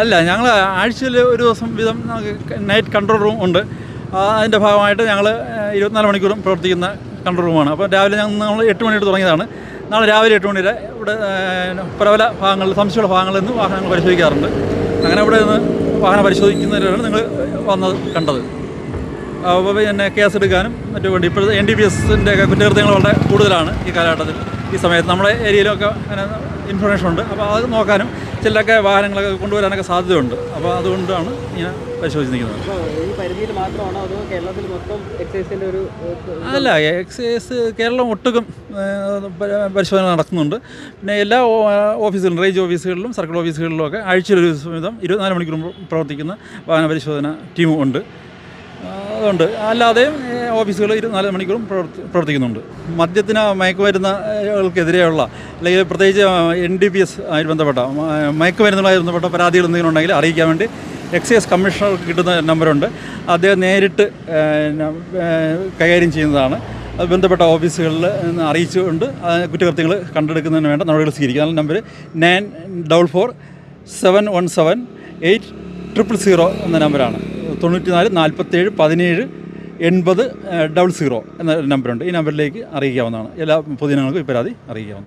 അല്ല ഞങ്ങൾ ആഴ്ചയിൽ ഒരു ദിവസം വീതം നൈറ്റ് കൺട്രോൾ റൂം ഉണ്ട്. അതിന്റെ ഭാഗമായിട്ട് ഞങ്ങൾ ഇരുപത്തിനാല് മണിക്കൂറും പ്രവർത്തിക്കുന്ന കൺട്രോൾ റൂമാണ് അപ്പോൾ രാവിലെ ഞങ്ങൾ നമ്മൾ എട്ട് മണിയോട് തുടങ്ങിയതാണ്. നാളെ രാവിലെ എട്ട് മണി ഇവിടെ പ്രബല ഭാഗങ്ങളിൽ സംശയമുള്ള ഭാഗങ്ങളിൽ നിന്ന് വാഹനങ്ങൾ പരിശോധിക്കാറുണ്ട്. അങ്ങനെ ഇവിടെ നിന്ന് വാഹനം പരിശോധിക്കുന്നതിലാണ് നിങ്ങൾ വന്നത് കണ്ടത്. അപ്പോൾ എന്നെ കേസ് എടുക്കാനും മറ്റു വേണ്ടി. ഇപ്പോഴത്തെ എൻ ഡി പി എസിന്റെ കുറ്റകൃത്യങ്ങൾ വളരെ കൂടുതലാണ് ഈ കാലഘട്ടത്തിൽ. ഈ സമയത്ത് നമ്മുടെ ഏരിയയിലൊക്കെ അങ്ങനെ ഇൻഫർമേഷൻ ഉണ്ട്. അപ്പോൾ അത് നോക്കാനും ചിലരൊക്കെ വാഹനങ്ങളൊക്കെ കൊണ്ടുവരാനൊക്കെ സാധ്യതയുണ്ട്. അപ്പോൾ അതുകൊണ്ടാണ് ഞാൻ പരിശോധിച്ച് നിൽക്കുന്നത് ഈ പരിധിയിൽ മാത്രമാണോ അതോ കേരളത്തിൽ മൊത്തം എക്സൈസിന്റെ ഒരു അല്ല എക്സൈസ് കേരളം ഒട്ടുക്കും പരിശോധന നടക്കുന്നുണ്ട് പിന്നെ എല്ലാ ഓഫീസുകളിലും റേഞ്ച് ഓഫീസുകളിലും സർക്കിൾ ഓഫീസുകളിലും ഒക്കെ ആഴ്ചയിൽ ഒരു ദിവസം വീതം ഇരുപത്തിനാല് മണിക്കൂർ പ്രവർത്തിക്കുന്ന വാഹന പരിശോധന ടീമും ഉണ്ട്. അതുകൊണ്ട് അല്ലാതെയും ഓഫീസുകൾ ഇരുപത്തിനാല് മണിക്കൂറും പ്രവർത്തി പ്രവർത്തിക്കുന്നുണ്ട്. മദ്യത്തിന് മയക്കുമരുന്നുകൾക്കെതിരെയുള്ള അല്ലെങ്കിൽ പ്രത്യേകിച്ച് എൻ ഡി പി എസ് ആയി ബന്ധപ്പെട്ട മയക്കുമരുന്നുമായി ബന്ധപ്പെട്ട പരാതികൾ എന്തെങ്കിലും ഉണ്ടെങ്കിൽ അറിയിക്കാൻ വേണ്ടി എക്സൈസ് കമ്മീഷണർക്ക് കിട്ടുന്ന നമ്പറുണ്ട്. അദ്ദേഹം നേരിട്ട് കൈകാര്യം ചെയ്യുന്നതാണ്. അത് ബന്ധപ്പെട്ട ഓഫീസുകളിൽ അറിയിച്ചുകൊണ്ട് കുറ്റകൃത്യങ്ങൾ കണ്ടെടുക്കുന്നതിന് വേണ്ട നടപടികൾ സ്വീകരിക്കും. അതിന്റെ number nine double four seven one seven eight triple zero എന്ന നമ്പറാണ്. തൊണ്ണൂറ്റി നാല് നാൽപ്പത്തേഴ് പതിനേഴ് എൺപത് ഡബിൾ സീറോ എന്ന നമ്പറുണ്ട്. ഈ നമ്പറിലേക്ക് അറിയിക്കാവുന്നതാണ്. എല്ലാ പൊതുജനങ്ങൾക്കും ഈ പരാതി അറിയിക്കാവുന്നതാണ്.